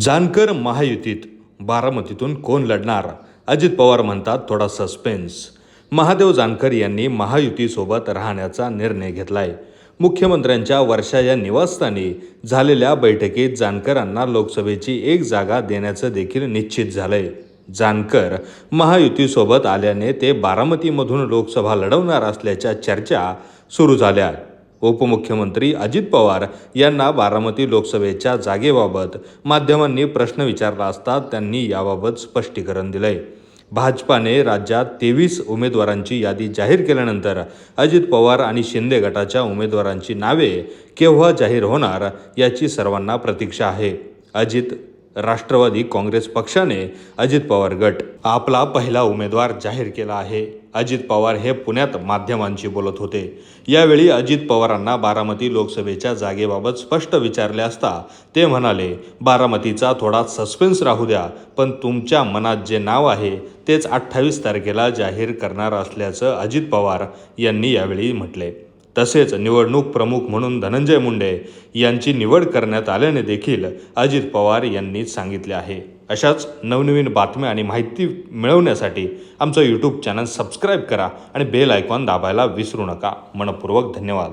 जानकर महायुतीत बारामतीतून कोण लढणार? अजित पवार म्हणतात थोडा सस्पेन्स महादेव जानकर यांनी महायुतीसोबत राहण्याचा निर्णय घेतलाय. मुख्यमंत्र्यांच्या वर्षा या निवासस्थानी झालेल्या बैठकीत जानकरांना लोकसभेची एक जागा देण्याचं देखील निश्चित झालंय. जानकर महायुतीसोबत आल्याने ते बारामतीमधून लोकसभा लढवणार असल्याच्या चर्चा सुरू झाल्या. उपमुख्यमंत्री अजित पवार यांना बारामती लोकसभेच्या जागेबाबत माध्यमांनी प्रश्न विचारला असता त्यांनी याबाबत स्पष्टीकरण दिलंय. भाजपाने राज्यात तेवीस उमेदवारांची यादी जाहीर केल्यानंतर अजित पवार आणि शिंदे गटाच्या उमेदवारांची नावे केव्हा जाहीर होणार याची सर्वांना प्रतीक्षा आहे. अजित राष्ट्रवादी काँग्रेस पक्षाने अजित पवार गट. आपला पहिला उमेदवार जाहीर केला आहे. अजित पवार हे पुण्यात माध्यमांशी बोलत होते. यावेळी अजित पवारांना बारामती लोकसभेच्या जागेबाबत स्पष्ट विचारले असता ते म्हणाले बारामतीचा थोडा सस्पेन्स राहू द्या पण तुमच्या मनात जे नाव आहे तेच अठ्ठावीस तारखेला जाहीर करणार असल्याचं अजित पवार यांनी यावेळी म्हटले. तसेच निवडणूक प्रमुख म्हणून धनंजय मुंडे यांची निवड करण्यात आल्याने देखील अजित पवार यांनी सांगितले आहे. अशाच नवनवीन बातम्या आणि माहिती मिळवण्यासाठी आमचं यूट्यूब चॅनल सबस्क्राईब करा आणि बेल आयकॉन दाबायला विसरू नका. मनपूर्वक धन्यवाद.